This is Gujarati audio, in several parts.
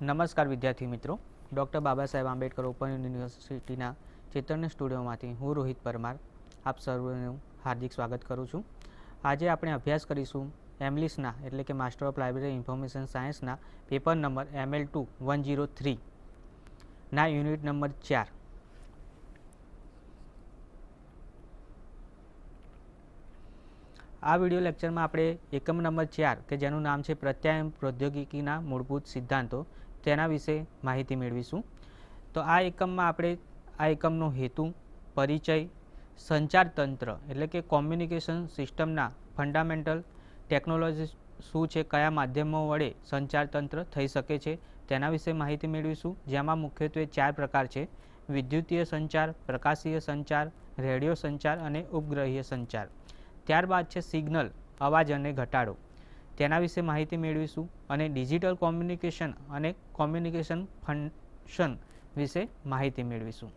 નમસ્કાર વિદ્યાર્થી મિત્રો. ડૉક્ટર બાબા સાહેબ આંબેડકર ઓપન યુનિવર્સિટીના ચેતન્ય સ્ટુડિયોમાંથી હું રોહિત પરમાર આપ સર્વનું હાર્દિક સ્વાગત કરું છું. આજે આપણે અભ્યાસ કરીશું એમલિસના એટલે કે માસ્ટર ઓફ લાઇબ્રેરી ઇન્ફોર્મેશન સાયન્સના paper number ML two one zero three ના યુનિટ નંબર ચાર. આ વિડિયો લેક્ચરમાં આપણે એકમ નંબર ચાર, કે જેનું નામ છે પ્રત્યાયન પ્રૌદ્યોગિકીના મૂળભૂત સિદ્ધાંતો તેના વિશે માહિતી મેળવીશું. તો આ એકમમાં આપણે, આ એકમનો હેતુ, પરિચય, સંચાર તંત્ર એટલે કે કોમ્યુનિકેશન સિસ્ટમના ફંડામેન્ટલ ટેકનોલોજી શું છે, કયા માધ્યમો વડે સંચાર તંત્ર થઈ શકે છે, તેના વિશે માહિતી મેળવીશું. જેમાં મુખ્યત્વે ચાર પ્રકાર છે. વિદ્યુતીય સંચાર, પ્રકાશીય સંચાર, રેડિયો સંચાર અને ઉપગ્રહીય સંચાર. ત્યારબાદ છે સિગ્નલ, અવાજ અને ઘટાડો. તેના વિશે માહિતી મેળવીશું અને ડિજિટલ કોમ્યુનિકેશન અને કોમ્યુનિકેશન ફંક્શન વિશે માહિતી મેળવીશું.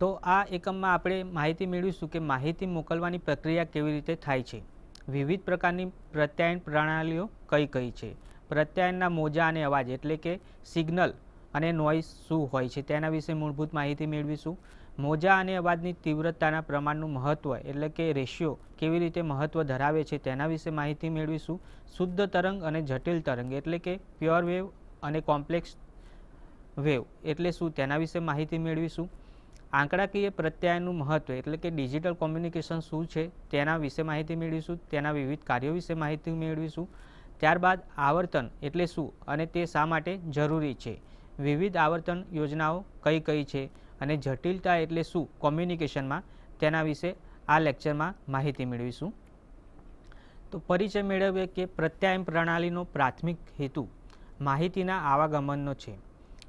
તો આ એકમમાં આપણે માહિતી મેળવીશું કે માહિતી મોકલવાની પ્રક્રિયા કેવી રીતે થાય છે. વિવિધ પ્રકારની પ્રત્યાયન પ્રણાલીઓ કઈ કઈ છે. પ્રત્યાયનના મોજા અને અવાજ એટલે કે સિગ્નલ અને નોઈસ શું હોય છે તેના વિશે મૂળભૂત માહિતી મેળવીશું. મોજા અને અવાજની તીવ્રતાના પ્રમાણનું મહત્ત્વ એટલે કે રેશિયો કેવી રીતે મહત્ત્વ ધરાવે છે તેના વિશે માહિતી મેળવીશું. શુદ્ધ તરંગ અને જટિલ તરંગ, એટલે કે પ્યોર વેવ અને કોમ્પ્લેક્સ વેવ એટલે શું તેના વિશે માહિતી મેળવીશું. આંકડાકીય પ્રત્યાયનનું મહત્ત્વ એટલે કે ડિજિટલ કોમ્યુનિકેશન શું છે તેના વિશે માહિતી મેળવીશું. તેના વિવિધ કાર્યો વિશે માહિતી મેળવીશું. ત્યારબાદ આવર્તન, એટલે શું અને તે શા માટે જરૂરી છે? વિવિધ આવર્તન યોજનાઓ કઈ કઈ છે? અને જટિલતા એટલે શું કોમ્યુનિકેશનમાં? તેના વિશે આ લેક્ચરમાં માહિતી મેળવીશું. તો પરિચય મેળવીએ કે પ્રત્યાયન પ્રણાલીનો પ્રાથમિક હેતુ માહિતીના આવાગમનનો છે.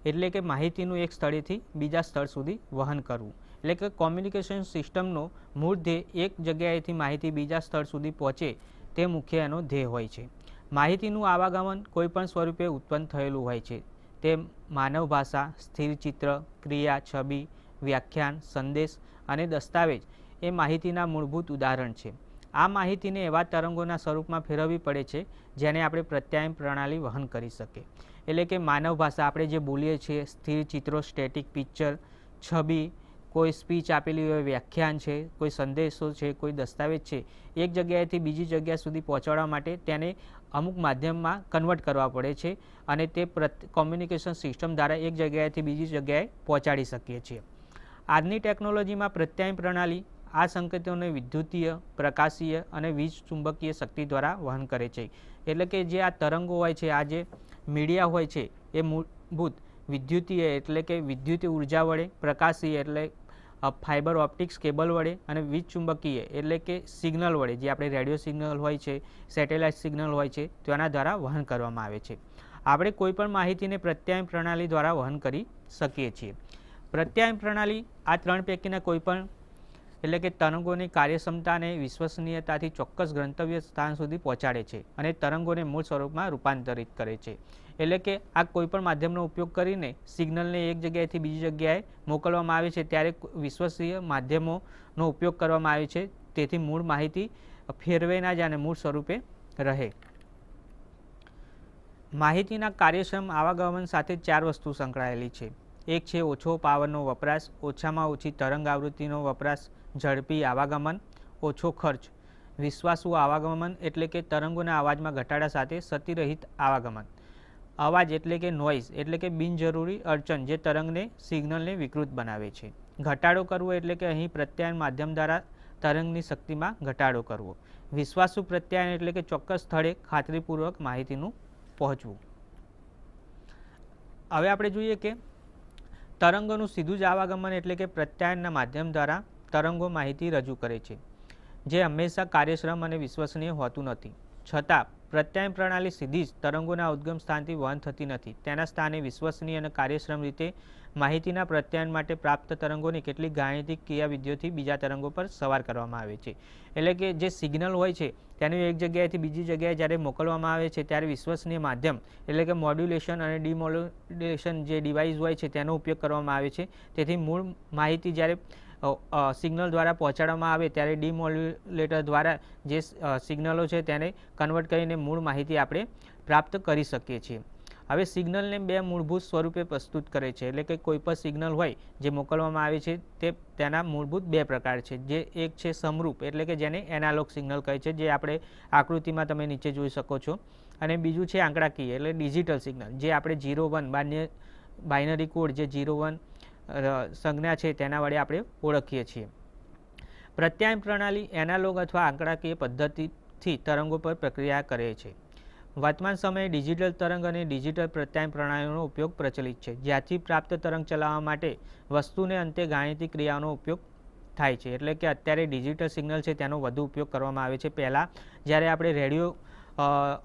એટલે કે માહિતીનું એક સ્થળેથી બીજા સ્થળ સુધી વહન કરવું. એટલે કે કોમ્યુનિકેશન સિસ્ટમનો મૂળ ધ્યેય એક જગ્યાએથી માહિતી બીજા સ્થળ સુધી પહોંચે તે મુખ્ય એનો ધ્યેય હોય છે. માહિતીનું આવાગમન કોઈપણ સ્વરૂપે ઉત્પન્ન થયેલું હોય છે. તે માનવ ભાષા, સ્થિર ચિત્ર, ક્રિયા, છબી, વ્યાખ્યાન, સંદેશ અને દસ્તાવેજ એ માહિતીના મૂળભૂત ઉદાહરણ છે. આ માહિતીને એવા તરંગોના સ્વરૂપમાં ફેરવવી પડે છે જેને આપણે પ્રત્યાયન પ્રણાલી વહન કરી શકે એટલે કે માનવ ભાષા આપણે જે બોલીએ છીએ, સ્થિર ચિત્રો સ્ટેટિક પિક્ચર છબી, કોઈ સ્પીચ આપેલી હોય, વ્યાખ્યાન છે, કોઈ સંદેશો છે, કોઈ દસ્તાવેજ છે, એક જગ્યાએથી બીજી જગ્યા સુધી પહોંચાડવા માટે તેને અમુક માધ્યમમાં કન્વર્ટ કરવા પડે છે અને તે કોમ્યુનિકેશન સિસ્ટમ દ્વારા એક જગ્યાએથી બીજી જગ્યાએ પહોંચાડી શકીએ છીએ. આજની ટેકનોલોજીમાં પ્રત્યાયન પ્રણાલી આ સંકેતોને વિદ્યુતીય, પ્રકાશીય અને વીજ ચુંબકીય શક્તિ દ્વારા વહન કરે છે. એટલે કે જે આ તરંગો હોય છે, આ જે મીડિયા હોય છે, એ મૂળભૂત વિદ્યુતીય એટલે કે વિદ્યુતીય ઊર્જા વડે પ્રકાશીય એટલે ફાઇબર ઓપ્ટિક્સ કેબલ વડે અને વીજ ચુંબકીય એટલે કે સિગ્નલ વડે જે આપણે રેડિયો સિગ્નલ હોય છે સેટેલાઇટ સિગ્નલ હોય છે, તેના દ્વારા વહન કરવામાં આવે છે. આપણે કોઈપણ માહિતીને પ્રત્યાયન પ્રણાલી દ્વારા વહન કરી શકીએ છીએ. પ્રત્યાયન પ્રણાલી આ ત્રણ પૈકીના કોઈપણ એટલે કે તરંગોની કાર્યક્ષમતા અને વિશ્વસનીયતાથી ચોક્કસ ગંતવ્ય સ્થાન સુધી પહોંચાડે છે અને તરંગોને મૂળ સ્વરૂપમાં રૂપાંતરિત કરે છે. એટલે કે આ કોઈપણ માધ્યમનો ઉપયોગ કરીને સિગ્નલને એક જગ્યાએથી બીજી જગ્યાએ મોકલવામાં આવે છે, ત્યારે વિશ્વસનીય માધ્યમોનો ઉપયોગ કરવામાં આવે છે. તેથી મૂળ માહિતી ફેરવે ના જાય અને મૂળ સ્વરૂપે રહે. માહિતીના કાર્યક્ષમ આવાગમન સાથે ચાર વસ્તુ સંકળાયેલી છે. એક છે ઓછો પાવરનો વપરાશ, ઓછામાં ઓછી તરંગ આવૃત્તિનો વપરાશ, ઝડપી આવાગમન, ઓછો ખર્ચ. વિશ્વાસુ આવાગમન એટલે કે તરંગોના અવાજમાં ઘટાડા સાથે સતીરહિત આવાગમન. અવાજ એટલે કે નોઇઝ એટલે કે બિનજરૂરી અડચણ જે તરંગને સિગ્નલને વિકૃત બનાવે છે. ઘટાડો કરવો એટલે કે અહીં પ્રત્યાયન માધ્યમ દ્વારા તરંગની શક્તિમાં ઘટાડો કરવો. વિશ્વાસુ પ્રત્યાયન એટલે કે ચોક્કસ સ્થળે ખાતરીપૂર્વક માહિતીનું પહોંચવું. હવે આપણે જોઈએ કે તરંગોનું સીધું જ આવાગમન એટલે કે પ્રત્યાયનના માધ્યમ દ્વારા તરંગો માહિતી રજૂ કરે છે, જે હંમેશા કાર્યશ્રમ અને વિશ્વસનીય હોતું નથી. છતાં પ્રત્યાયન પ્રણાલી સીધી જ તરંગોના ઉદ્ગમ સ્થાનથી વહન થતી નથી. તેના સ્થાને વિશ્વસનીય અને કાર્યશ્રમ રીતે માહિતીના પ્રત્યાયન માટે પ્રાપ્ત તરંગોની કેટલીક ગાણિતિક ક્રિયાવિધિઓથી બીજા તરંગો પર સવાર કરવામાં આવે છે. એટલે કે જે સિગ્નલ હોય છે, તેનું એક જગ્યાએથી બીજી જગ્યાએ જ્યારે મોકલવામાં આવે છે, ત્યારે વિશ્વસનીય માધ્યમ, એટલે કે મોડ્યુલેશન અને ડિમોડ્યુલેશન જે ડિવાઇસ હોય છે, તેનો ઉપયોગ કરવામાં આવે છે. તેથી મૂળ માહિતી જ્યારે સિગ્નલ દ્વારા પહોંચાડવામાં આવે ત્યારે ડિમોલ્યુલેટર દ્વારા જે સિગ્નલો છે તેને કન્વર્ટ કરીને મૂળ માહિતી આપણે પ્રાપ્ત કરી શકીએ છીએ. હવે સિગ્નલને બે મૂળભૂત સ્વરૂપે પ્રસ્તુત કરે છે. એટલે કે કોઈ પણ સિગ્નલ હોય જે મોકલવામાં આવે છે તે તેના મૂળભૂત બે પ્રકાર છે. જે એક છે સમરૂપ, એટલે કે જેને એનાલોગ સિગ્નલ કહે છે, જે આપણે આકૃતિમાં તમે નીચે જોઈ શકો છો. અને બીજું છે આંકડાકીય, એટલે ડિજિટલ સિગ્નલ, જે આપણે જીરો વન, બાન્ય બાઇનરી કોડ જે જીરો વન સંજ્ઞા છે તેના વડે આપણે ઓળખીએ છીએ. પ્રત્યાયન પ્રણાલી એનાલોગ અથવા આંકડાકીય પદ્ધતિથી તરંગો પર પ્રક્રિયા કરે છે. વર્તમાન સમયે ડિજિટલ તરંગ અને ડિજિટલ પ્રત્યાયન પ્રણાલીનો ઉપયોગ પ્રચલિત છે, જ્યાંથી પ્રાપ્ત તરંગ ચલાવવા માટે વસ્તુને અંતે ગાણિતિક ક્રિયાનો ઉપયોગ થાય છે. એટલે કે અત્યારે ડિજિટલ સિગ્નલ છે તેનો વધુ ઉપયોગ કરવામાં આવે છે. પહેલાં જ્યારે આપણે રેડિયો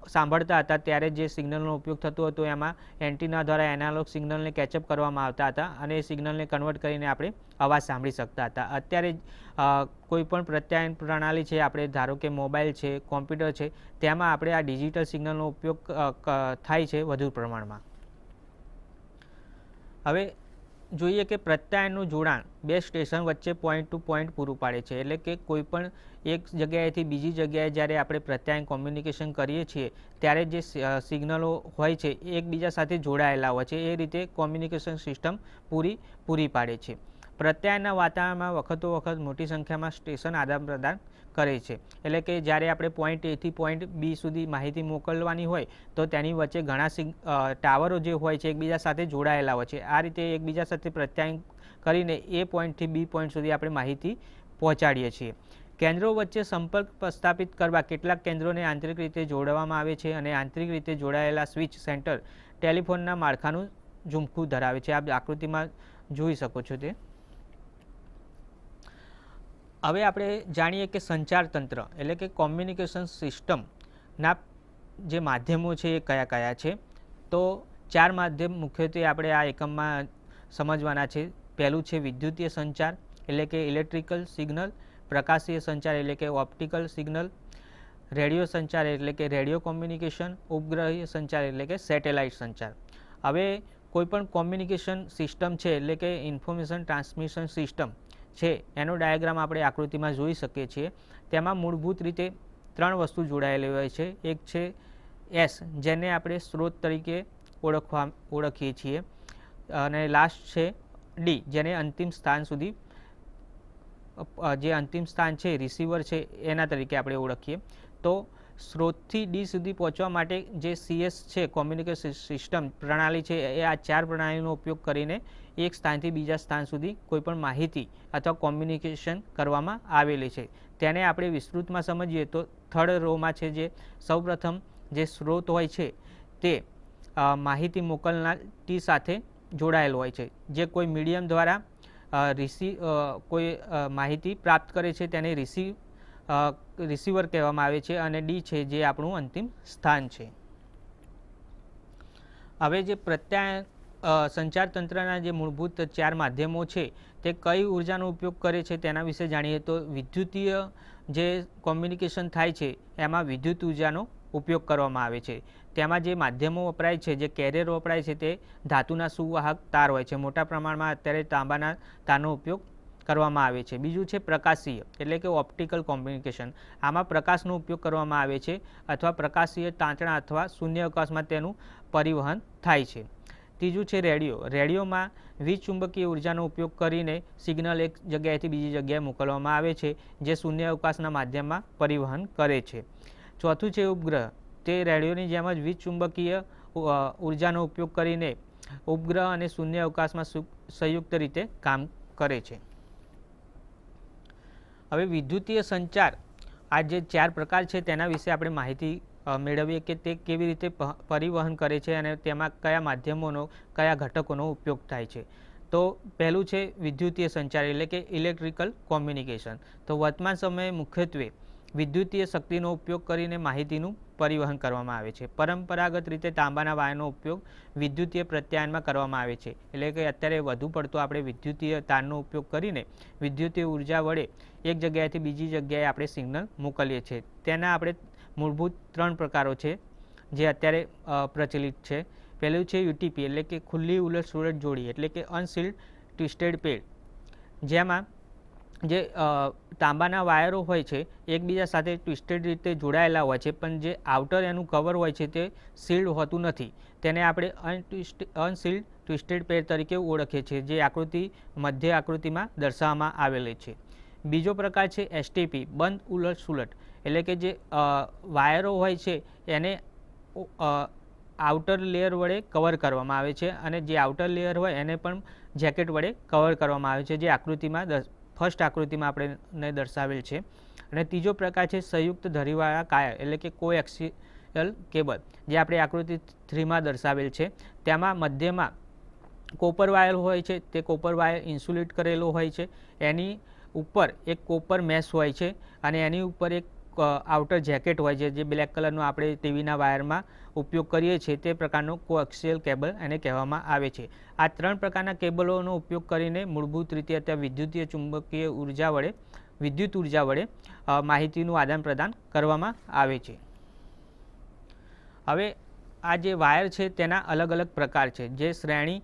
સાંભળતા હતા ત્યારે જે સિગ્નલનો ઉપયોગ થતો હતો એમાં એન્ટીના દ્વારા એનાલોગ સિગ્નલને કેચઅપ કરવામાં આવતા હતા અને એ સિગ્નલને કન્વર્ટ કરીને આપણે અવાજ સાંભળી શકતા હતા. અત્યારે કોઈ પણ પ્રત્યાયન પ્રણાલી છે, આપણે ધારો કે મોબાઈલ છે, કોમ્પ્યુટર છે, તેમાં આપણે આ ડિજિટલ સિગ્નલનો ઉપયોગ થાય છે વધુ પ્રમાણમાં. હવે જોઈએ કે પ્રત્યાયનનું જોડાણ બે સ્ટેશન વચ્ચે પોઈન્ટ ટુ પોઈન્ટ પૂરું પાડે છે. એટલે કે કોઈ પણ એક જગ્યાએથી બીજી જગ્યાએ જ્યારે આપણે પ્રત્યાયન કોમ્યુનિકેશન કરીએ છીએ, ત્યારે જે સિગ્નલો હોય છે એકબીજા સાથે જોડાયેલા હોય છે. એ રીતે કોમ્યુનિકેશન સિસ્ટમ પૂરી પૂરી પાડે છે. પ્રત્યાયનના વાતાવરણમાં વખતો વખત મોટી સંખ્યામાં સ્ટેશન આદાન પ્રદાન કરે છે. એટલે કે જ્યારે આપણે પોઈન્ટ એથી પોઈન્ટ બી સુધી માહિતી મોકલવાની હોય, તો તેની વચ્ચે ઘણા ટાવરો જે હોય છે, એકબીજા સાથે જોડાયેલા હોય છે. આ રીતે એકબીજા સાથે પ્રત્યાયન કરીને એ પોઈન્ટથી બી પોઈન્ટ સુધી આપણે માહિતી પહોંચાડીએ છીએ. કેન્દ્રો વચ્ચે સંપર્ક પ્રસ્થાપિત કરવા કેટલાક કેન્દ્રોને આંતરિક રીતે જોડવામાં આવે છે અને આંતરિક રીતે જોડાયેલા સ્વિચ સેન્ટર ટેલિફોનના માળખાનું ઝુમખું ધરાવે છે. આપ આકૃતિમાં જોઈ શકો છો તે. હવે આપણે જાણીએ કે સંચાર તંત્ર, એટલે કે કોમ્યુનિકેશન સિસ્ટમના જે માધ્યમો છે એ કયા કયા છે? તો ચાર માધ્યમ મુખ્યત્વે આપણે આ એકમમાં સમજવાના છે. પહેલું છે વિદ્યુતીય સંચાર, એટલે કે ઇલેક્ટ્રિકલ સિગ્નલ પ્રકાશીય સંચાર, એટલે કે ઓપ્ટિકલ સિગ્નલ રેડિયો સંચાર, એટલે કે રેડિયો કોમ્યુનિકેશન ઉપગ્રહીય સંચાર, એટલે કે સેટેલાઇટ સંચાર. હવે કોઈપણ કોમ્યુનિકેશન સિસ્ટમ છે, એટલે કે ઇન્ફોર્મેશન ટ્રાન્સમિશન સિસ્ટમ છે, એનો ડાયાગ્રામ આપણે આકૃતિમાં જોઈ શકીએ છીએ. તેમાં મૂળભૂત રીતે ત્રણ વસ્તુ જોડાયેલી હોય છે. એક છે એસ જેને આપણે સ્ત્રોત તરીકે ઓળખવા, ઓળખીએ છીએ. અને લાસ્ટ છે ડી જેને અંતિમ સ્થાન સુધી જે અંતિમ સ્થાન છે રિસીવર છે, એના તરીકે આપણે ઓળખીએ. તો સ્ત્રોતથી ડી સુધી પહોંચવા માટે જે સીએસ છે કોમ્યુનિકેશન સિસ્ટમ પ્રણાલી છે, એ આ ચાર પ્રણાલીનો ઉપયોગ કરીને એક સ્થાનથી બીજા સ્થાન સુધી કોઈપણ માહિતી અથવા કોમ્યુનિકેશન કરવામાં આવેલી છે. તેને આપણે વિસ્તૃતમાં સમજીએ તો થર્ડ રોમાં છે જે સૌપ્રથમ જે સ્ત્રોત હોય છે તે માહિતી મોકલનાર ટી સાથે જોડાયેલ હોય છે. જે કોઈ મીડિયમ દ્વારા રિસી કોઈ માહિતી પ્રાપ્ત કરે છે તેને રિસીવ રિસીવર કહેવામાં આવે છે અને ડી છે જે આપણું અંતિમ સ્થાન છે. હવે જે પ્રત્યાયન સંચાર તંત્રના જે મૂળભૂત ચાર માધ્યમો છે, તે કઈ ઉર્જાનો ઉપયોગ કરે છે તેના વિશે જાણીએ તો વિદ્યુતીય જે કોમ્યુનિકેશન થાય છે, એમાં વિદ્યુત ઉર્જાનો ઉપયોગ કરવામાં આવે છે. તેમાં જે માધ્યમો વપરાય છે, જે કેરિયર વપરાય છે તે ધાતુના સુવાહક તાર હોય છે. મોટા પ્રમાણમાં અત્યારે તાંબાના તારનો ઉપયોગ કરવામાં આવે છે. બીજું છે પ્રકાશીય, એટલે કે ઓપ્ટિકલ કોમ્યુનિકેશન. આમાં પ્રકાશનો ઉપયોગ કરવામાં આવે છે અથવા પ્રકાશીય તાંતણા અથવા શૂન્ય અવકાશમાં તેનું પરિવહન થાય છે. ત્રીજું છે રેડિયો. રેડિયોમાં વીજ ચુંબકીય ઉર્જાનો ઉપયોગ કરીને સિગ્નલ એક જગ્યાએથી બીજી જગ્યાએ મોકલવામાં આવે છે, જે શૂન્ય અવકાશના માધ્યમમાં પરિવહન કરે છે. ચોથું છે ઉપગ્રહ. તે રેડિયોની જેમ જ વીજ ચુંબકીય ઉર્જાનો ઉપયોગ કરીને ઉપગ્રહ અને શૂન્ય અવકાશમાં સંયુક્ત રીતે કામ કરે છે. હવે વિદ્યુતીય સંચાર. આ જે ચાર પ્રકાર છે તેના વિશે આપણે માહિતી મેળવીએ કે તે કેવી રીતે પરિવહન કરે છે અને તેમાં કયા માધ્યમોનો, કયા ઘટકોનો ઉપયોગ થાય છે. તો પહેલું છે વિદ્યુતીય સંચાર એટલે કે ઇલેક્ટ્રિકલ કોમ્યુનિકેશન. તો વર્તમાન સમયે મુખ્યત્વે વિદ્યુતીય શક્તિનો ઉપયોગ કરીને માહિતીનું પરિવહન કરવામાં આવે છે. પરંપરાગત રીતે તાંબાના વાયરનો ઉપયોગ વિદ્યુતીય પ્રત્યાયનમાં કરવામાં આવે છે. એટલે કે અત્યારે વધુ પડતો આપણે વિદ્યુતીય તારનો ઉપયોગ કરીને વિદ્યુતીય ઊર્જા વડે એક જગ્યાએથી બીજી જગ્યાએ આપણે સિગ્નલ મોકલીએ છીએ. તેના આપણે મૂળભૂત ત્રણ પ્રકારો છે જે અત્યારે પ્રચલિત છે. પહેલું છે યુટીપી, એટલે કે ખુલ્લી ઉલટ સુલટ જોડી, એટલે કે અનસીલ્ડ ટ્વિસ્ટેડ પેડ. જેમાં જે તાંબાના વાયરો હોય છે, એકબીજા સાથે ટ્વિસ્ટેડ રીતે જોડાયેલા હોય છે, પણ જે આઉટર એનું કવર હોય છે તે સીલ્ડ હોતું નથી. તેને આપણે અનટ્વિસ્ટ, અનસીલ્ડ ટ્વિસ્ટેડ પેર તરીકે ઓળખીએ છીએ, જે આકૃતિ, મધ્ય આકૃતિમાં દર્શાવવામાં આવેલી છે. બીજો પ્રકાર છે એસટીપી, બંધ ઉલટ સુલટ. એટલે કે જે વાયરો હોય છે, એને આઉટર લેયર વડે કવર કરવામાં આવે છે અને જે આઉટર લેયર હોય એને પણ જેકેટ વડે કવર કરવામાં આવે છે, જે આકૃતિમાં ફર્સ્ટ આકૃતિમાં આપણે દર્શાવેલ છે. અને ત્રીજો પ્રકાર છે સંયુક્ત ધરીવાળા કાયર એટલે કે કો એક્સિયલ કેબલ, જે આપણે આકૃતિ થ્રીમાં દર્શાવેલ છે. તેમાં મધ્યમાં કોપર વાયર હોય છે, તે કોપર વાયર ઇન્સ્યુલેટ કરેલો હોય છે. એની ઉપર એક કોપર મેશ હોય છે અને એની ઉપર એક આઉટર જેકેટ હોય છે, જે બ્લેક કલરનો આપણે ટીવીના વાયરમાં ઉપયોગ કરીએ છીએ, તે પ્રકારનો કોએક્સિયલ કેબલ એને કહેવામાં આવે છે. આ ત્રણ પ્રકારના કેબલોનો ઉપયોગ કરીને મૂળભૂત રીતે અત્યારે વિદ્યુતીય ચુંબકીય ઊર્જા વડે, વિદ્યુત ઊર્જા વડે માહિતીનું આદાન પ્રદાન કરવામાં આવે છે. હવે આ જે વાયર છે તેના અલગ અલગ પ્રકાર છે, જે શ્રેણી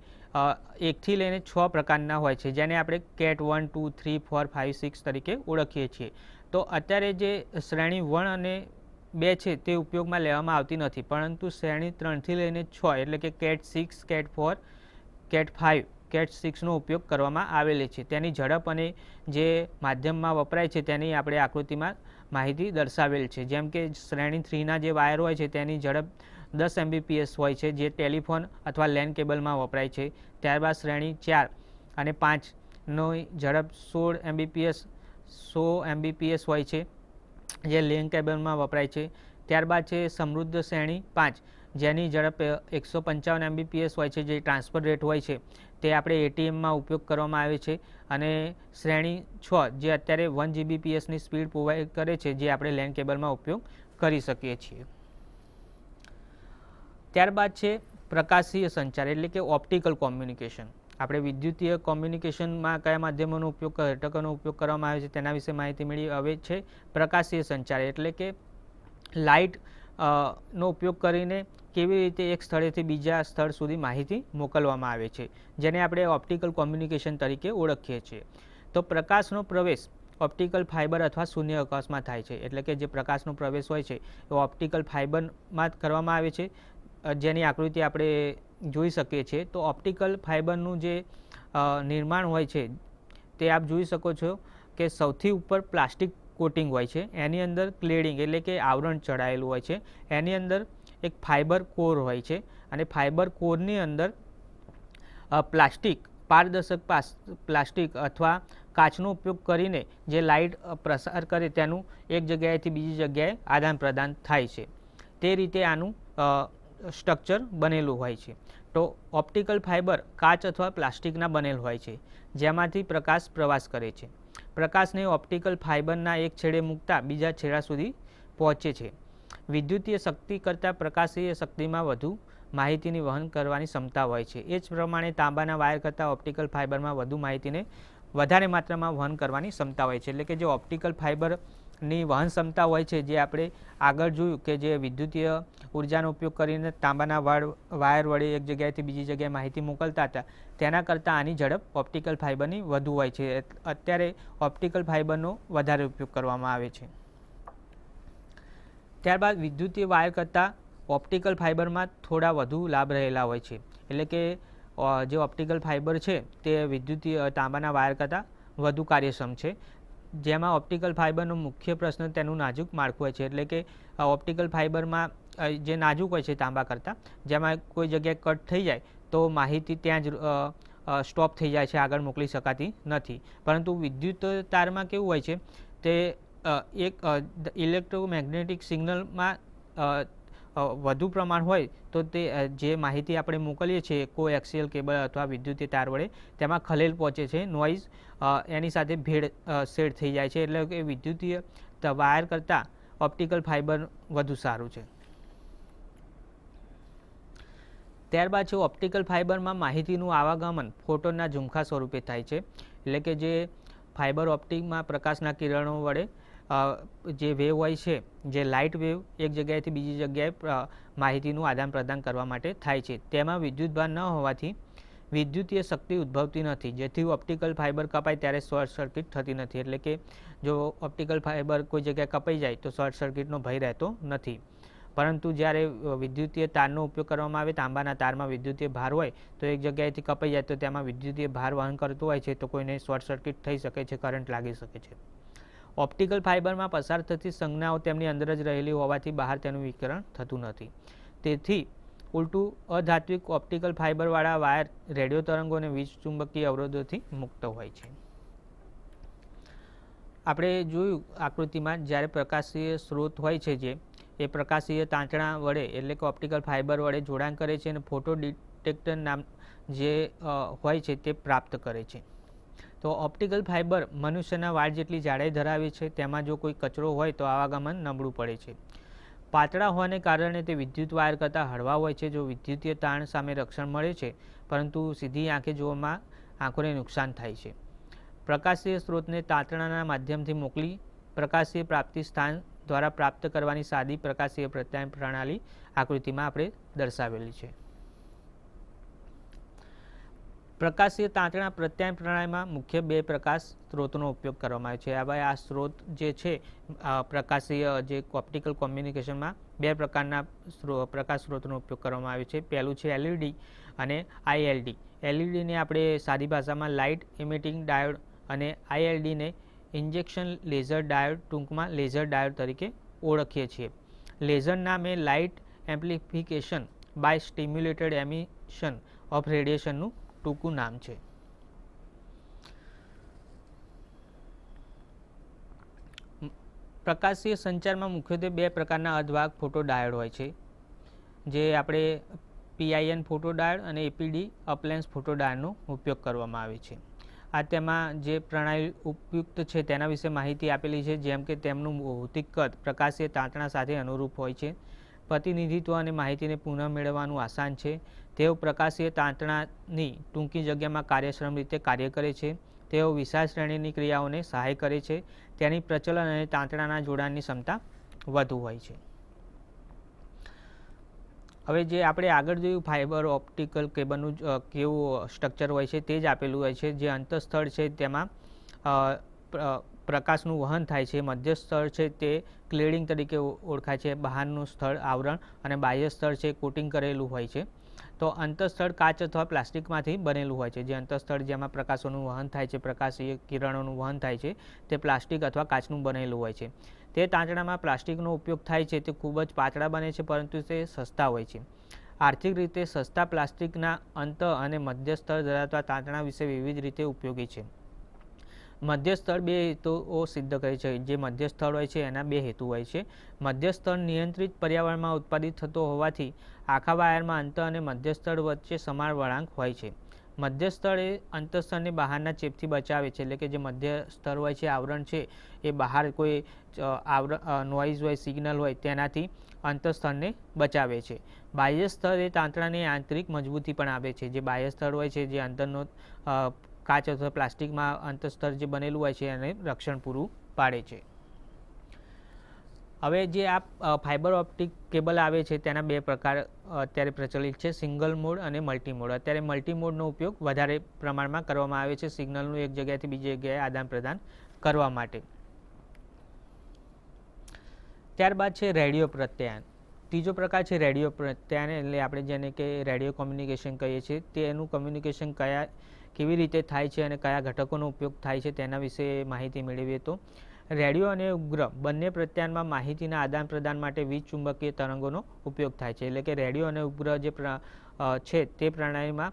એકથી લઈને છ પ્રકારના હોય છે, જેને આપણે cat one, two, three, four five six તરીકે ઓળખીએ છીએ. તો અત્યારે જે શ્રેણી વણ અને બે છે તે ઉપયોગમાં લેવામાં આવતી નથી, પરંતુ શ્રેણી ત્રણથી લઈને છ, એટલે કે cat six, cat four, cat five cat સિક્સનો ઉપયોગ કરવામાં આવેલી છે. તેની ઝડપ અને જે માધ્યમમાં વપરાય છે તેની આપણે આકૃતિમાં માહિતી દર્શાવેલ છે. જેમ કે શ્રેણી થ્રીના જે વાયર હોય છે તેની ઝડપ દસ એમબીપીએસ હોય છે, જે ટેલિફોન અથવા લેન્ડ કેબલમાં વપરાય છે. ત્યારબાદ શ્રેણી ચાર અને પાંચનો ઝડપ સોળ એમબીપીએસ સો એમબીપીએસ હોય છે, જે લેન્ડ કેબલમાં વપરાય છે. ત્યારબાદ છે સમૃદ્ધ શ્રેણી પાંચ, જેની ઝડપ એકસો પંચાવન એમબીપીએસ હોય છે, જે ટ્રાન્સફર રેટ હોય છે. તે આપણે એટીએમમાં ઉપયોગ કરવામાં આવે છે. અને શ્રેણી છ, જે અત્યારે વન જીબીપીએસની સ્પીડ પ્રોવાઈડ કરે છે, જે આપણે લેન્ડ કેબલમાં ઉપયોગ કરી શકીએ છીએ. ત્યારબાદ છે પ્રકાશીય સંચાર, એટલે કે ઓપ્ટિકલ કોમ્યુનિકેશન આપણે વિદ્યુતીય કોમ્યુનિકેશનમાં કયા માધ્યમોનો ઉપયોગ ઘટકોનો ઉપયોગ કરવામાં આવે છે તેના વિશે માહિતી મેળવી. હવે છે પ્રકાશીય સંચાર, એટલે કે લાઇટ નો ઉપયોગ કરીને કેવી રીતે એક સ્થળેથી બીજા સ્થળ સુધી માહિતી મોકલવામાં આવે છે, જેને આપણે ઓપ્ટિકલ કોમ્યુનિકેશન તરીકે ઓળખીએ છીએ. તો પ્રકાશનો પ્રવેશ ઓપ્ટિકલ ફાઇબર અથવા શૂન્ય અવકાશમાં થાય છે, એટલે કે જે પ્રકાશનો પ્રવેશ હોય છે એ ઓપ્ટિકલ ફાઇબરમાં કરવામાં આવે છે જેની આકૃતિ આપણે જોઈ શકીએ છીએ, તો ઓપ્ટિકલ ફાઇબરનું જે નિર્માણ હોય છે, તે આપ જોઈ શકો છો કે સૌથી ઉપર પ્લાસ્ટિક કોટિંગ હોય છે, એની અંદર ક્લેડિંગ એટલે કે આવરણ ચડાયેલું હોય છે, એની અંદર એક ફાઇબર કોર હોય છે, અને ફાઇબર કોરની અંદર પ્લાસ્ટિક, પારદર્શક પ્લાસ્ટિક અથવા કાચનો ઉપયોગ કરીને જે લાઇટ પ્રસાર કરે તેનું એક જગ્યાએથી બીજી જગ્યાએ આદાન પ્રદાન થાય છે. તે રીતે આનું સ્ટ્રક્ચર બનેલું હોય છે. તો ઓપ્ટિકલ ફાઇબર કાચ અથવા પ્લાસ્ટિકના બનેલ હોય છે, જેમાંથી પ્રકાશ પ્રવાસ કરે છે. પ્રકાશને ઓપ્ટિકલ ફાઇબરના એક છેડે મૂકતા બીજા છેડા સુધી પહોંચે છે. વિદ્યુતીય શક્તિ કરતાં પ્રકાશીય શક્તિમાં વધુ માહિતીની વહન કરવાની ક્ષમતા હોય છે. એ જ પ્રમાણે તાંબાના વાયર કરતાં ઓપ્ટિકલ ફાઇબરમાં વધુ માહિતીને વધારે માત્રામાં વહન કરવાની ક્ષમતા હોય છે. એટલે કે જે ઓપ્ટિકલ ફાઇબરની વહન ક્ષમતા હોય છે, જે આપણે આગળ જોયું કે જે વિદ્યુતીય ઉર્જાનો ઉપયોગ કરીને તાંબાના વાળ, વાયર વડે એક જગ્યાએથી બીજી જગ્યાએ માહિતી મોકલતા હતા. તેના કરતાં આની ઝડપ ઓપ્ટિકલ ફાઇબરની વધુ હોય છે. અત્યારે ઓપ્ટિકલ ફાઇબરનો વધારે ઉપયોગ કરવામાં આવે છે. ત્યારબાદ વિદ્યુતીય વાયર કરતાં ઓપ્ટિકલ ફાઇબરમાં થોડા વધુ લાભ રહેલા હોય છે. એટલે કે જે ઓપ્ટિકલ ફાઇબર છે, તે વિદ્યુતીય તાંબાના વાયર કરતાં વધુ કાર્યક્ષમ છે. જેમાં ઓપ્ટિકલ ફાઇબરનો મુખ્ય પ્રશ્ન તેનું નાજુક માળખું હોય છે. એટલે કે ઓપ્ટિકલ ફાઇબરમાં જે નાજુક હોય છે તાંબા કરતાં, જેમાં કોઈ જગ્યાએ કટ થઈ જાય, તો માહિતી ત્યાં જ સ્ટોપ થઈ જાય છે, આગળ મોકલી શકાતી નથી. પરંતુ વિદ્યુત તારમાં કેવું હોય છે, તે એક ઇલેક્ટ્રોમેગ્નેટિક સિગ્નલમાં વધુ પ્રમાણ હોય તો તે જે માહિતી આપણે મોકલીએ છીએ કો એક્સિયલ કેબલ અથવા વિદ્યુતીય તાર વડે, તેમાં ખલેલ પહોંચે છે નોઇઝ એની સાથે ભેળ સેડ થઈ જાય છે, એટલે કે વિદ્યુતીય વાયર કરતાં ઓપ્ટિકલ ફાઇબર વધુ સારું છે. ત્યારબાદ છે ઓપ્ટિકલ ફાઇબરમાં માહિતીનું આવાગમન ફોટોનના ઝુમખા સ્વરૂપે થાય છે, એટલે કે જે ફાઇબર ઓપ્ટિકમાં પ્રકાશના કિરણો વડે જે વેવ હોય છે, જે લાઇટ વેવ એક જગ્યાએથી બીજી જગ્યાએ માહિતીનું આદાન પ્રદાન કરવા માટે થાય છે. તેમાં વિદ્યુતભાર ન હોવાથી વિદ્યુતીય શક્તિ ઉદ્ભવતી નથી. જેથી ઓપ્ટિકલ ફાઇબર કપાય ત્યારે શોર્ટ સર્કિટ થતી નથી. એટલે કે જો ઓપ્ટિકલ ફાઇબર કોઈ જગ્યાએ કપાઈ જાય તો શોર્ટ સર્કિટનો ભય રહેતો નથી. પરંતુ જ્યારે વિદ્યુતીય તારનો ઉપયોગ કરવામાં આવે, તાંબાના તારમાં વિદ્યુતીય ભાર હોય, તો એક જગ્યાએથી કપાઈ જાય તો તેમાં વિદ્યુતીય ભાર વહન કરતો હોય છે, તો કોઈને શોર્ટ સર્કિટ થઈ શકે છે, કરંટ લાગી શકે છે. ઓપ્ટિકલ ફાઇબરમાં પસાર થતી સંજ્ઞાઓ તેમની અંદર જ રહેલી હોવાથી બહાર તેનું વિકરણ થતું નથી. તેથી, ઉલટું અધાત્વિક ઓપ્ટિકલ ફાઇબરવાળા વાયર રેડિયો તરંગો અને વીજ ચુંબકીય અવરોધોથી મુક્ત હોય છે. આપણે જોયું આકૃતિમાં જ્યારે પ્રકાશીય સ્ત્રોત હોય છે જે, એ પ્રકાશીય તાંતણા વડે એટલે કે ઓપ્ટિકલ ફાઇબર વડે જોડાણ કરે છે અને ફોટો ડિટેક્ટર નામ જે હોય છે તે પ્રાપ્ત કરે છે. તો ઓપ્ટિકલ ફાઇબર મનુષ્યના વાળ જેટલી જાડાઈ ધરાવે છે, તેમાં જો કોઈ કચરો હોય તો આવાગમન નબળું પડે છે. પાતળા હોવાને કારણે તે વિદ્યુત વાયર કરતાં હળવા હોય છે, જો વિદ્યુતીય તાણ સામે રક્ષણ મળે છે, પરંતુ સીધી આંખે જોવામાં આંખોને નુકસાન થાય છે. પ્રકાશીય સ્ત્રોતને તાંતણાના માધ્યમથી મોકલી પ્રકાશીય પ્રાપ્તિ સ્થાન દ્વારા પ્રાપ્ત કરવાની સાદી પ્રકાશીય પ્રત્યાયન પ્રણાલી આકૃતિમાં આપણે દર્શાવેલી છે. પ્રકાશીય તાંતણા પ્રત્યાયન પ્રણાલીમાં મુખ્ય બે પ્રકાશ સ્ત્રોતનો ઉપયોગ કરવામાં આવે છે. હવે આ સ્ત્રોત જે છે પ્રકાશીય જે ઓપ્ટિકલ કોમ્યુનિકેશનમાં બે પ્રકારના પ્રકાશ સ્ત્રોતનો ઉપયોગ કરવામાં આવે છે. પહેલું છે એલઈડી અને આઈએલડી એલઈડીને આપણે સાદી ભાષામાં લાઇટ ઇમિટિંગ ડાયોડ અને આઈએલડીને ઇન્જેક્શન લેઝર ડાયોડ ટૂંકમાં લેઝર ડાયોડ તરીકે ઓળખીએ છીએ. લેઝર નામે light amplification by stimulated emission of રેડિયેશનનું ટૂંકું નામ છે. પ્રકાશીય સંચારમાં મુખ્યત્વે બે પ્રકારના અર્ધવાહક ફોટો ડાયોડ હોય છે, જે આપણે પીઆઈએન ફોટો ડાયોડ અને એપીડી અપલેન્સ ફોટો ડાયોડનો ઉપયોગ કરવામાં આવે છે. આ તેમાં જે પ્રણાલી ઉપયુક્ત છે તેના વિશે માહિતી આપેલી છે, જેમ કે તેમનું ભૌતિક કદ પ્રકાશીય તાંતણા સાથે અનુરૂપ હોય છે. પ્રતિનિધિત્વ અને માહિતીને પુનઃ મેળવવાનું આસાન છે. તેઓ પ્રકાશીય તાંતણાની ટૂંકી જગ્યામાં કાર્યક્ષમ રીતે કાર્ય કરે છે. તેઓ વિશાળ શ્રેણીની ક્રિયાઓને સહાય કરે છે. તેની પ્રચલન અને તાંતણાના જોડાણની ક્ષમતા વધુ હોય છે. હવે જે આપણે આગળ જોયું, ફાઇબર ઓપ્ટિકલ કેબલનું કેવું સ્ટ્રક્ચર હોય છે તે જ આપેલું હોય છે. જે અંતઃસ્થળ છે તેમાં પ્રકાશનું વહન થાય છે મધ્ય સ્થળ છે તે ક્લેડિંગ તરીકે ઓળખાય છે, બહારનું સ્થળ આવરણ અને બાહ્ય સ્થળ છે કોટિંગ કરેલું હોય છે. તો અંતઃસ્થળ કાચ અથવા પ્લાસ્ટિકમાંથી બનેલું હોય છે. જે અંતઃસ્થળ જેમાં પ્રકાશોનું વહન થાય છે, પ્રકાશીય કિરણોનું વહન થાય છે, તે પ્લાસ્ટિક અથવા કાચનું બનેલું હોય છે. તે તાંતણામાં પ્લાસ્ટિકનો ઉપયોગ થાય છે, તે ખૂબ જ પાતળા બને છે, પરંતુ તે સસ્તા હોય છે. આર્થિક રીતે સસ્તા પ્લાસ્ટિકના અંત અને મધ્યસ્થળ ધરાવતા તાંતણા વિશે વિવિધ રીતે ઉપયોગી છે. મધ્ય સ્થળ બે હેતુઓ સિદ્ધ કરે છે. જે મધ્યસ્થળ હોય છે એના બે હેતુ હોય છે. મધ્યસ્થળ નિયંત્રિત પર્યાવરણમાં ઉત્પાદિત થતો હોવાથી આખા વાયરમાં અંત અને મધ્યસ્થળ વચ્ચે સમાન વળાંક હોય છે. મધ્યસ્થળ એ અંતઃસ્થળને બહારના ચેપથી બચાવે છે એટલે કે જે મધ્ય સ્તર હોય છે આવરણ છે એ બહાર કોઈ આવરણ નોઇઝ હોય સિગ્નલ હોય તેનાથી અંતઃસ્થળને બચાવે છે. બાહ્ય સ્તર એ તાંતણાની આંતરિક મજબૂતી પણ આપે છે. જે બાહ્ય સ્તર હોય છે જે અંદરનો અ, કાચ અથવા પ્લાસ્ટિકમાં અંતસ્તર જે બનેલું હોય છે એને રક્ષણ પૂરું પાડે છે. હવે જે આ ફાઇબર ઓપ્ટિક કેબલ આવે છે તેના બે પ્રકાર અત્યારે પ્રચલિત છે સિંગલ મોડ અને મલ્ટી મોડ અત્યારે મલ્ટી મોડનો ઉપયોગ વધારે પ્રમાણમાં કરવામાં આવે છે સિગ્નલનું એક જગ્યાએથી બીજી જગ્યાએ આદાન પ્રદાન કરવા માટે. ત્યારબાદ છે રેડિયો પ્રત્યાયન. ત્રીજો પ્રકાર છે રેડિયો પ્રત્યાયન એટલે આપણે જેને કે રેડિયો કોમ્યુનિકેશન કહીએ છીએ. તેનું કમ્યુનિકેશન કયા કેવી રીતે થાય છે અને કયા ઘટકોનો ઉપયોગ થાય છે તેના વિશે માહિતી મેળવીએ તો રેડિયો અને ઉપગ્રહ બંને પ્રત્યાયનમાં માહિતીના આદાન પ્રદાન માટે વીજ ચુંબકીય તરંગોનો ઉપયોગ થાય છે. એટલે કે રેડિયો અને ઉપગ્રહ જે છે તે પ્રણાલીમાં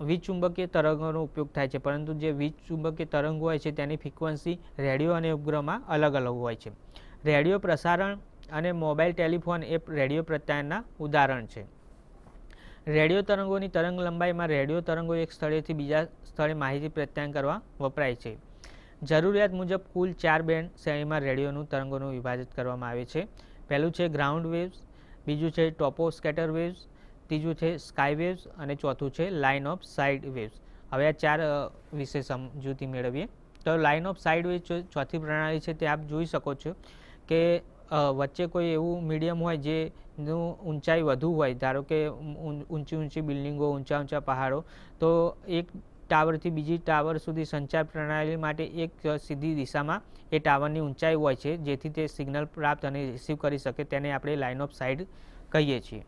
વીજ ચુંબકીય તરંગોનો ઉપયોગ થાય છે. પરંતુ જે વીજ ચુંબકીય તરંગો હોય છે તેની ફ્રિકવન્સી રેડિયો અને ઉપગ્રહમાં અલગ અલગ હોય છે. રેડિયો પ્રસારણ અને મોબાઈલ ટેલિફોન એ રેડિયો પ્રત્યાયનના ઉદાહરણ છે. રેડિયો તરંગોની તરંગ લંબાઈમાં રેડિયો તરંગો એક સ્થળેથી બીજા સ્થળે માહિતી પ્રત્યાયન કરવા વપરાય છે. જરૂરિયાત મુજબ કુલ ચાર બેન્ડ શ્રેણીમાં રેડિયોનું તરંગોનું વિભાજિત કરવામાં આવે છે. પહેલું છે ગ્રાઉન્ડ વેવ્સ, બીજું છે ટોપો સ્કેટર વેવ્સ, ત્રીજું છે સ્કાય વેવ્સ અને ચોથું છે લાઇન ઓફ સાઇડ વેવ્સ. હવે આ ચાર વિશે સમજૂતી મેળવીએ. તો લાઇન ઓફ સાઇડ વેવ ચોથી પ્રણાલી છે તે આપ જોઈ શકો છો કે વચ્ચે કોઈ એવું મીડિયમ હોય જેનું ઊંચાઈ વધુ હોય, ધારો કે ઊંચી ઊંચી બિલ્ડિંગો, ઊંચા ઊંચા પહાડો, તો એક ટાવરથી બીજી ટાવર સુધી સંચાર પ્રણાલી માટે એક સીધી દિશામાં એ ટાવરની ઊંચાઈ હોય છે, જેથી તે સિગ્નલ પ્રાપ્ત અને રિસીવ કરી શકે તેને આપણે લાઇન ઓફ સાઇડ કહીએ છીએ.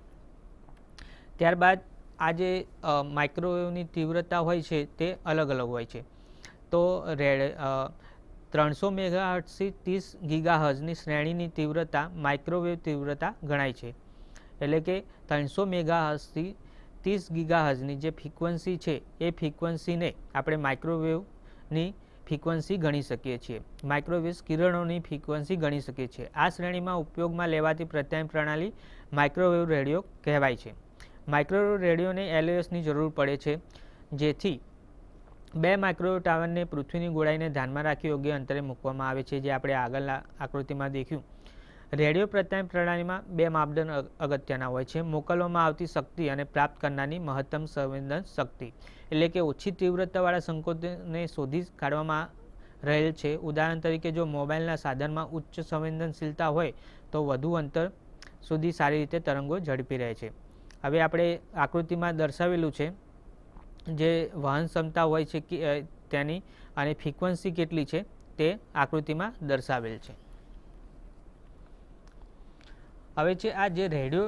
ત્યારબાદ આ જે માઇક્રોવેવની તીવ્રતા હોય છે તે અલગ અલગ હોય છે. તો રેડ ત્રણસો મેગાહર્ટ્સથી ત્રીસ ગીગાહર્ઝની શ્રેણીની તીવ્રતા, માઇક્રોવેવ તીવ્રતા ગણાય છે. એટલે કે ત્રણસો મેગાહર્ટ્ઝથી ત્રીસ ગીગાહર્ઝની જે ફ્રીક્વન્સી છે, એ ફ્રીક્વન્સીને આપણે માઇક્રોવેવની ફ્રીક્વન્સી ગણી શકીએ છીએ. માઇક્રોવેવ કિરણોની ફ્રીક્વન્સી ગણી શકીએ છીએ. આ શ્રેણીમાં ઉપયોગમાં લેવાતી પ્રત્યાયન પ્રણાલી માઇક્રોવેવ રેડિયો કહેવાય છે. માઇક્રોવેવ રેડિયોને એલઓએસની જરૂર પડે છે, જેથી બે માઇક્રોવેવ ટાવરને પૃથ્વીની ગોળાઈને ધ્યાનમાં રાખી યોગ્ય અંતરે મૂકવામાં આવે છે, જે આપણે આગળના આકૃતિમાં દેખ્યું. રેડિયો પ્રત્યાયન પ્રણાલીમાં બે માપદંડ અગત્યના હોય છે. મોકલવામાં આવતી શક્તિ અને પ્રાપ્ત કરનારની મહત્તમ સંવેદન શક્તિ, એટલે કે ઓછી તીવ્રતાવાળા સંકોચને શોધી કાઢવામાં રહેલ છે. ઉદાહરણ તરીકે, જો મોબાઈલના સાધનમાં ઉચ્ચ સંવેદનશીલતા હોય, તો વધુ અંતર સુધી સારી રીતે તરંગો ઝડપી રહે છે. હવે આપણે આકૃતિમાં દર્શાવેલું છે જે વહન ક્ષમતા હોય છે તેની અને ફ્રીક્વન્સી કેટલી છે તે આકૃતિમાં દર્શાવેલ છે. હવે છે આ જે રેડિયો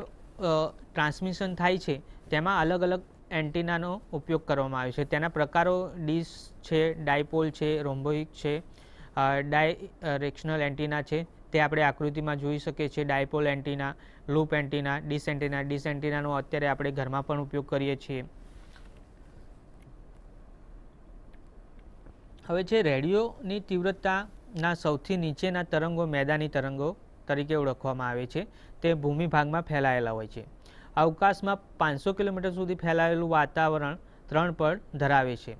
ટ્રાન્સમિશન થાય છે તેમાં અલગ અલગ એન્ટીનાનો ઉપયોગ કરવામાં આવે છે. તેના પ્રકારો ડીશ છે, ડાયપોલ છે, રોમ્બોઇક છે ડાયરેક્શનલ એન્ટીના છે, તે આપણે આકૃતિમાં જોઈ શકીએ છીએ. Dipole antenna, loop antenna dish antenna dish એન્ટીનાનો અત્યારે આપણે ઘરમાં પણ ઉપયોગ કરીએ છીએ. હવે છે રેડિયોની તીવ્રતાના સૌથી નીચેના તરંગો મેદાની તરંગો તરીકે ઓળખવામાં આવે છે, તે ભૂમિ ભાગમાં ફેલાયેલા હોય છે. અવકાશમાં પાંચસો કિલોમીટર સુધી ફેલાયેલું વાતાવરણ ત્રણ પડ ધરાવે છે.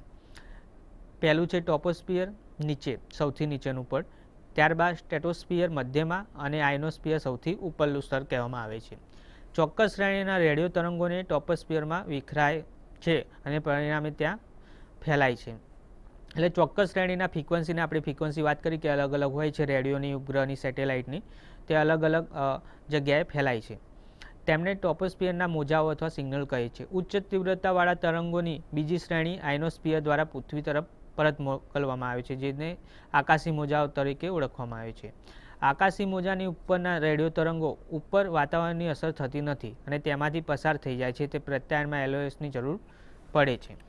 પહેલું છે ટોપોસ્પિયર નીચે સૌથી નીચેનું પડ ત્યારબાદ સ્ટેટોસ્પિયર મધ્યમાં અને આઇનોસ્ફિયર સૌથી ઉપરનું સ્તર કહેવામાં આવે છે. ચોક્કસ શ્રેણીના રેડિયો તરંગોને ટોપોસ્પિયરમાં વિખરાય છે અને પરિણામે ત્યાં ફેલાય છે. એટલે ચોક્કસ શ્રેણીના ફ્રીક્વન્સીને આપણે ફ્રીક્વન્સી વાત કરી કે અલગ અલગ હોય છે રેડિયોની, ઉપગ્રહની સેટેલાઇટની તે અલગ અલગ જગ્યાએ ફેલાય છે. તેમને ટોપોસ્પિયરના મોજાઓ અથવા સિગ્નલ કહે છે. ઉચ્ચ તીવ્રતાવાળા તરંગોની બીજી શ્રેણી આઇનોસ્પિયર દ્વારા પૃથ્વી તરફ પરત મોકલવામાં આવે છે, જેને આકાશી મોજાઓ તરીકે ઓળખવામાં આવે છે. આકાશી મોજાની ઉપરના રેડિયો તરંગો ઉપર વાતાવરણની અસર થતી નથી અને તેમાંથી પસાર થઈ જાય છે. તે પ્રત્યાયનમાં એલઓએસની જરૂર પડે છે.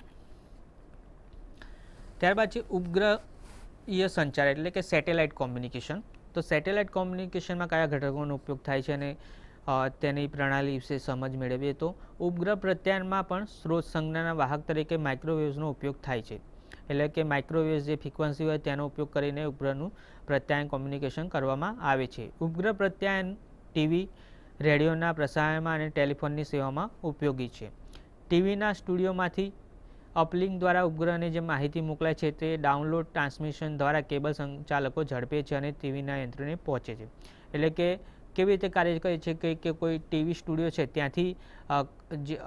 ત્યારબાદ છે ઉપગ્રહીય સંચાર, એટલે કે સેટેલાઇટ કોમ્યુનિકેશન તો સેટેલાઇટ કોમ્યુનિકેશનમાં કયા ઘટકોનો ઉપયોગ થાય છે અને તેની પ્રણાલી વિશે સમજ મેળવીએ તો ઉપગ્રહ પ્રત્યાયનમાં પણ સ્રોત સંજ્ઞાના વાહક તરીકે માઇક્રોવેવ્સનો ઉપયોગ થાય છે. એટલે કે માઇક્રોવેવ્સ જે ફ્રિકવન્સી હોય તેનો ઉપયોગ કરીને ઉપગ્રહનું પ્રત્યાયન કોમ્યુનિકેશન કરવામાં આવે છે. ઉપગ્રહ પ્રત્યાયન ટીવી, રેડિયોના પ્રસારણમાં અને ટેલિફોનની સેવામાં ઉપયોગી છે. ટીવીના સ્ટુડિયોમાંથી અપલિંક દ્વારા ઉપગ્રહને જે માહિતી મોકલાય છે તે ડાઉનલોડ ટ્રાન્સમિશન દ્વારા કેબલ સંચાલકો ઝડપે છે અને ટીવીના યંત્રને પહોંચે છે. એટલે કે કેવી રીતે કાર્ય કરે છે કે કે કોઈ ટીવી સ્ટુડિયો છે ત્યાંથી જે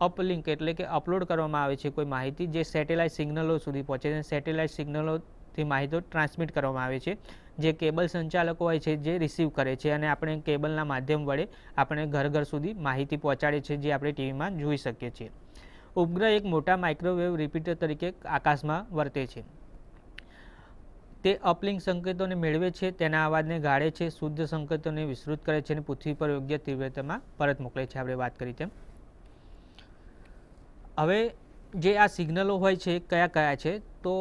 અપલિંક એટલે કે અપલોડ કરવામાં આવે છે કોઈ માહિતી જે સેટેલાઇટ સિગ્નલો સુધી પહોંચે છે. સેટેલાઇટ સિગ્નલોથી માહિતી ટ્રાન્સમિટ કરવામાં આવે છે. જે કેબલ સંચાલકો હોય છે જે રિસીવ કરે છે અને આપણે કેબલના માધ્યમ વડે આપણે ઘર ઘર સુધી માહિતી પહોંચાડે છે જે આપણે ટીવીમાં જોઈ શકીએ છીએ. ઉપગ્રહ એક મોટા માઇક્રોવેવ રિપીટર તરીકે આકાશમાં વર્તે છે. તે અપલિંક સંકેતોને મેળવે છે, તેના અવાજને ગાળે છે, શુદ્ધ સંકેતોને વિસ્તૃત કરે છે અને પૃથ્વી પર યોગ્ય તીવ્રતામાં પરત મોકલે છે. આપણે વાત કરી તેમ. હવે જે આ સિગ્નલો હોય છે, કયા કયા છે, તો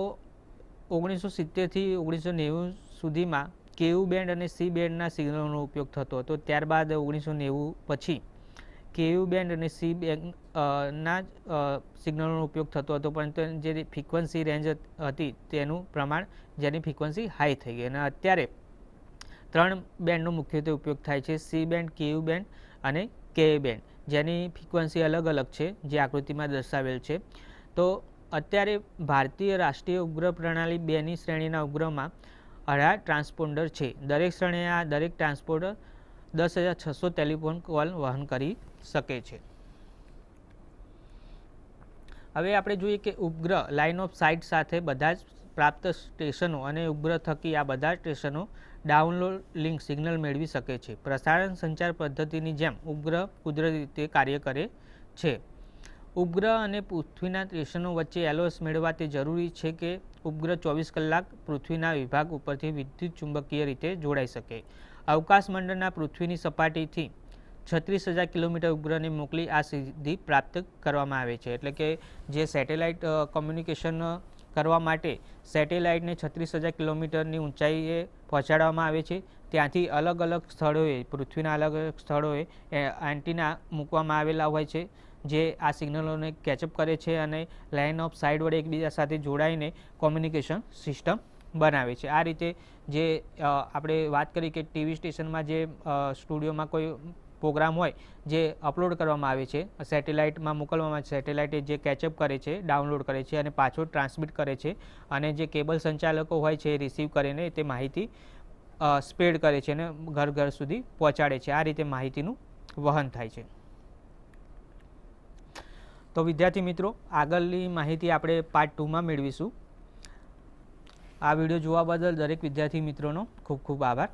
ઓગણીસો સિત્તેરથી ઓગણીસો નેવું સુધીમાં કેયુ બેન્ડ અને સી બેન્ડના સિગ્નલોનો ઉપયોગ થતો હતો. ત્યારબાદ ઓગણીસો નેવું પછી કેયુ બેન્ડ અને સી બેન્ડ ના સિગ્નલનો ઉપયોગ થતો હતો, પરંતુ જે ફ્રિકવન્સી રેન્જ હતી તેનું પ્રમાણ જેની ફ્રિકવન્સી હાઈ થઈ ગઈ અને અત્યારે ત્રણ બેન્ડનો મુખ્યત્વે ઉપયોગ થાય છે, સી બેન્ડ, કેયુ બેન્ડ અને કે બેન્ડ. જેની ફ્રિકવન્સી અલગ અલગ છે, જે આકૃતિમાં દર્શાવેલ છે. તો અત્યારે ભારતીય રાષ્ટ્રીય ઉપગ્રહ પ્રણાલી બેની શ્રેણીના ઉપગ્રહમાં અઢાર ટ્રાન્સપોન્ડર છે. દરેક શ્રેણીએ આ દરેક ટ્રાન્સપોન્ડર દસ હજાર છસો ટેલિફોન કોલ વહન કરી શકે છે. હવે આપણે જોઈએ કે ઉપગ્રહ લાઇન ઓફ સાઇટ સાથે બધા જ પ્રાપ્ત સ્ટેશનો અને ઉપગ્રહ થકી આ બધા સ્ટેશનો ડાઉનલોડ લિંક સિગ્નલ મેળવી શકે છે. પ્રસારણ સંચાર પદ્ધતિની જેમ ઉપગ્રહ કુદરતી રીતે કાર્ય કરે છે. ઉપગ્રહ અને પૃથ્વીના સ્ટેશનો વચ્ચે એલોસ મેળવવા તે જરૂરી છે કે ઉપગ્રહ ચોવીસ કલાક પૃથ્વીના વિભાગ ઉપરથી વિદ્યુત ચુંબકીય રીતે જોડાઈ શકે. અવકાશ મંડળના પૃથ્વીની સપાટીથી છત્રીસ હજાર કિલોમીટર ઉપગ્રહને મોકલી આ સિદ્ધિ પ્રાપ્ત કરવામાં આવે છે. એટલે કે જે સેટેલાઇટ કોમ્યુનિકેશન કરવા માટે સેટેલાઇટને છત્રીસ હજાર કિલોમીટરની ઊંચાઈએ પહોંચાડવામાં આવે છે. ત્યાંથી અલગ અલગ સ્થળોએ, પૃથ્વીના અલગ અલગ સ્થળોએ એન્ટીના મૂકવામાં આવેલા હોય છે, જે આ સિગ્નલોને કેચઅપ કરે છે અને લાઇન ઓફ સાઇડ વડે એકબીજા સાથે જોડાઈને કોમ્યુનિકેશન સિસ્ટમ બનાવે છે. આ રીતે જે આપણે વાત કરી કે ટીવી સ્ટેશનમાં જે સ્ટુડિયોમાં કોઈ પ્રોગ્રામ હોય જે અપલોડ કરવામાં આવે છે, સેટેલાઇટમાં મોકલવામાં આવે છે, સેટેલાઇટે જે કેચઅપ કરે છે, ડાઉનલોડ કરે છે અને પાછો ટ્રાન્સમિટ કરે છે અને જે કેબલ સંચાલકો હોય છે એ રિસીવ કરીને તે માહિતી સ્પ્રેડ કરે છે અને ઘર ઘર સુધી પહોંચાડે છે. આ રીતે માહિતીનું વહન થાય છે. તો વિદ્યાર્થી મિત્રો, આગળની માહિતી આપણે પાર્ટ ટુમાં મેળવીશું. આ વીડિયો જોવા બદલ દરેક વિદ્યાર્થી મિત્રોનો ખૂબ ખૂબ આભાર.